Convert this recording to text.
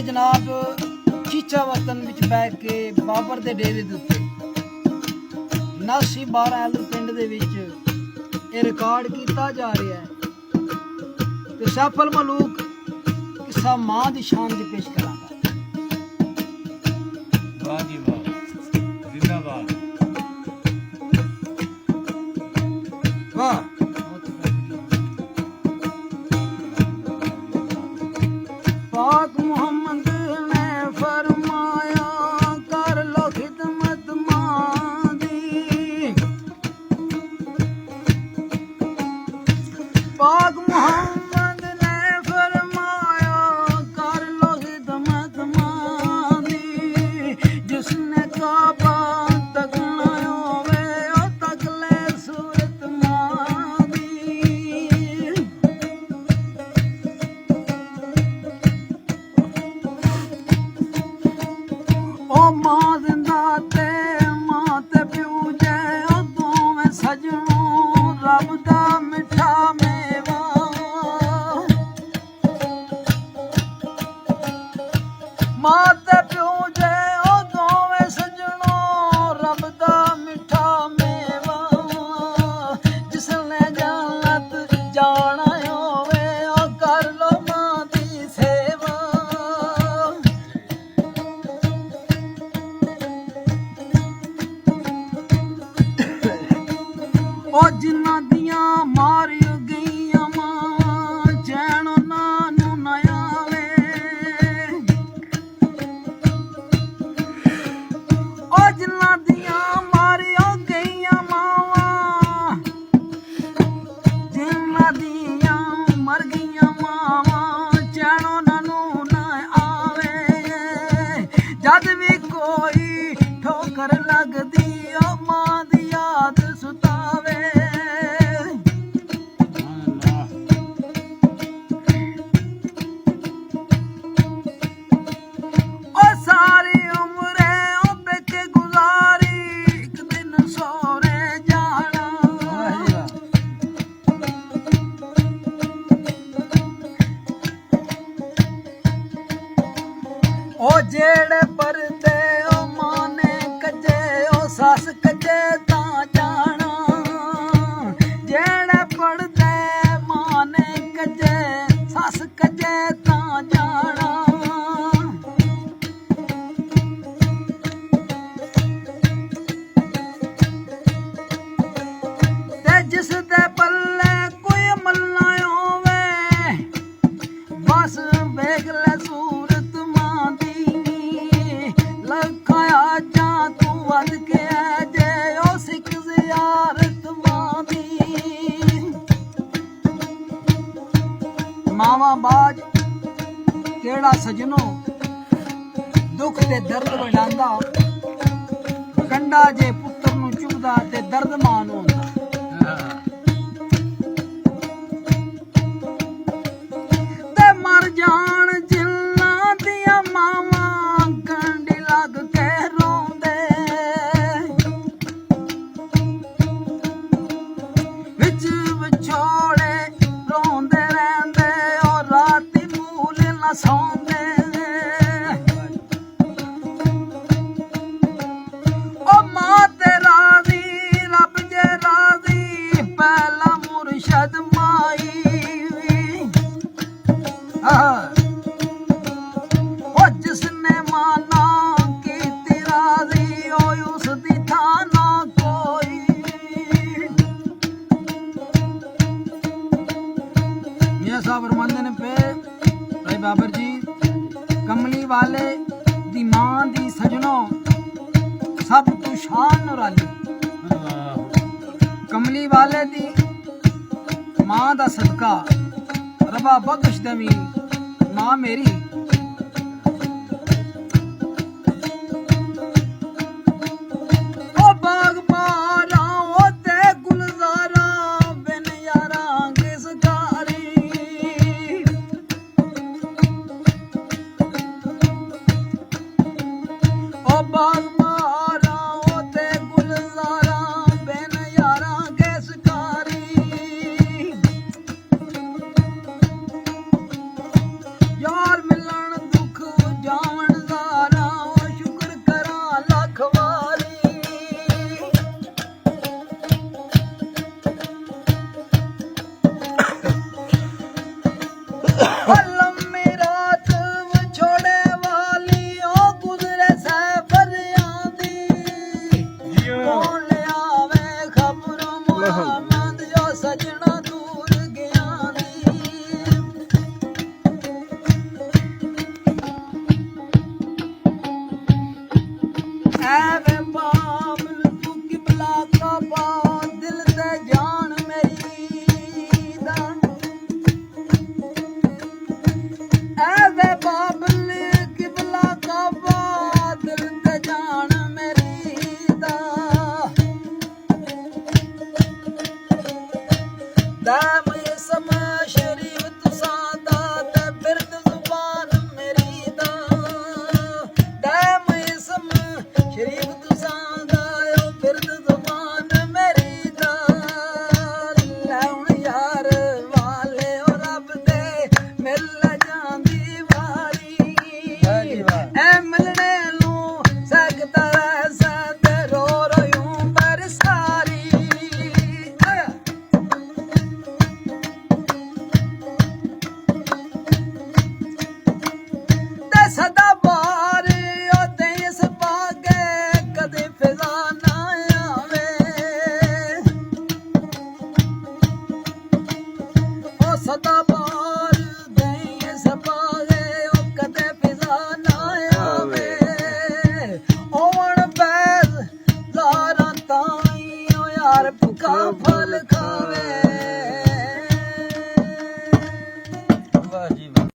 ਇਹ ਜਨਾਬ, ਚੀਚਾ ਵਤਨ ਵਿੱਚ ਬੈਠ ਕੇ ਬਾਬਰ ਦੇ ਡੇਰੇ ਦੇ ਉੱਤੇ। ਨਾਸੀ 12 ਐਲਰ ਪਿੰਡ ਦੇ ਵਿੱਚ ਇਹ ਰਿਕਾਰਡ ਕੀਤਾ ਜਾ ਰਿਹਾ ਹੈ। ਤੇ ਸਫਲ ਮਲੂਕ ਕਿੱਸਾ ਮਾਂ ਦੀ ਸ਼ਾਨ ਦੀ ਪੇਸ਼ ਕਰਾਂਗਾ। ਵਾਹ ਜੀ ਵਾਹ। Obrigado, amigo. ਤਾਂ ਜਾਣਾ। ਜਿਹੜੇ ਪਰਦੇ ਮਾਂ ਨੇ ਕੱਜੇ, ਸੱਸ ਕੱਜੇ ਤਾਂ ਜਾਣਾ। ਤੇ ਜਿਸ ਦੇ ਪੱਲੇ ਕੋਈ ਮੱਲਾ ਹੋਵੇ, ਬਸ ਵੇਖ ਲੈ ਸੂਰਤ ਮਾਂ ਦੀ। ਲਖਾਇਆ ਜਾਂ ਤੂੰ ਵੱਧ ਕੇ ਮਾਵਾ ਬਾਜ, ਕਿਹੜਾ ਸਜਣੋ? ਦੁੱਖ ਤੇ ਦਰਦ ਵਡਾਂਦਾ। ਕੰਡਾ ਜੇ ਪੁੱਤਰ ਨੂੰ ਚੁਭਦਾ ਤੇ ਦਰਦ ਮਾਂ ਉਹ ਜਿਸ ਨੇ ਮਾਨਾ ਕੀਤੀ ਰਾਜ਼ੀ ਉਹ ਉਸ ਦੀ ਥਾਂ ਨਾ ਕੋਈ। ਇਹ ਸਭ ਰਮੰਦੇ ਨੇ ਪੇ ਭਾਈ ਬਾਬਰ ਜੀ। ਕਮਲੀ ਵਾਲੇ ਦੀ ਮਾਂ ਦੀ ਸਜਣੋ। ਸਭ ਤੋਂ ਸ਼ਾਨ ਨਰਾਲੀ। ਕਮਲੀ ਵਾਲੇ ਦੀ ਮਾਂ ਦਾ ਸਦਕਾ। ਰਬਾ ਬਖਸ਼ ਦਵੀ। ਮਾਂ ਮੇਰੀ। da